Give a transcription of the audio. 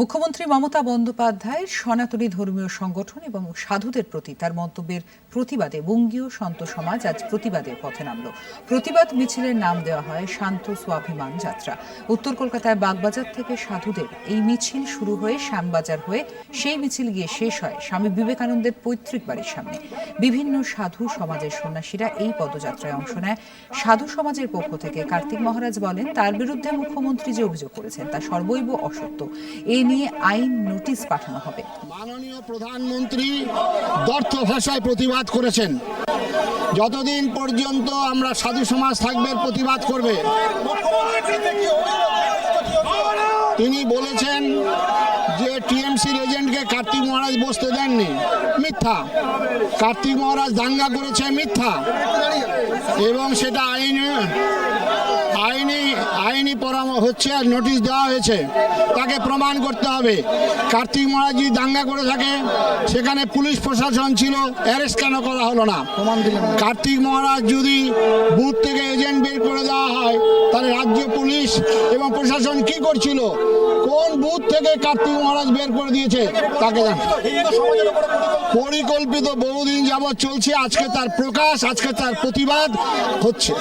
মুখ্যমন্ত্রী মমতা বন্দ্যোপাধ্যায় সনাতনী ধর্মীয় সংগঠন এবং সাধুদের প্রতি তার মন্তব্যের প্রতিবাদে বঙ্গীয় সন্ত সমাজ আজ প্রতিবাদের পথে নামল। প্রতিবাদ মিছিলের নাম দেওয়া হয় শান্ত স্বাভিমান যাত্রা। উত্তর কলকাতায় বাগবাজার থেকে সাধুদের এই মিছিল শুরু হয়ে শ্যামবাজার হয়ে সেই মিছিল গিয়ে শেষ হয় স্বামী বিবেকানন্দের পৈতৃক বাড়ির সামনে। বিভিন্ন সাধু সমাজের সন্ন্যাসীরা এই পদযাত্রায় অংশ নেয়। সাধু সমাজের পক্ষ থেকে কার্তিক মহারাজ বলেন, তার বিরুদ্ধে মুখ্যমন্ত্রী যে অভিযোগ করেছেন তা সর্বৈব অসত্য। এ নিয়ে আইন নোটিশ পাঠানো হবে। মাননীয় প্রধানমন্ত্রী দর্থ ভাষায় প্রতিবাদ করেছেন। যতদিন পর্যন্ত আমরা সাধু সমাজ থাকবে, প্রতিবাদ করবে। তিনি বলেছেন যে টিএমসির এজেন্টকে কার্তিক মহারাজ বসতে দেননি। মিথ্যা। কার্তিক মহারাজ দাঙ্গা করেছে, মিথ্যা। এবং সেটা আইনে আইনি পরামর্শ হচ্ছে আর নোটিশ দেওয়া হয়েছে। তাকে প্রমাণ করতে হবে। কার্তিক মহারাজ দাঙ্গা করে থাকে সেখানে পুলিশ প্রশাসন ছিল অ্যারেস্ট কেন করা হলো না? কার্তিক মহারাজ যদি বুথ থেকে এজেন্ট বের করে দেওয়া হয় তাহলে রাজ্য পুলিশ এবং প্রশাসন কি করছিল? কোন বুথ থেকে কার্তিক মহারাজ বের করে দিয়েছে তাকে জান পরিকল্পিত বহুদিন যাবৎ চলছে। আজকে তার প্রকাশ আজকে তার প্রতিবাদ হচ্ছে।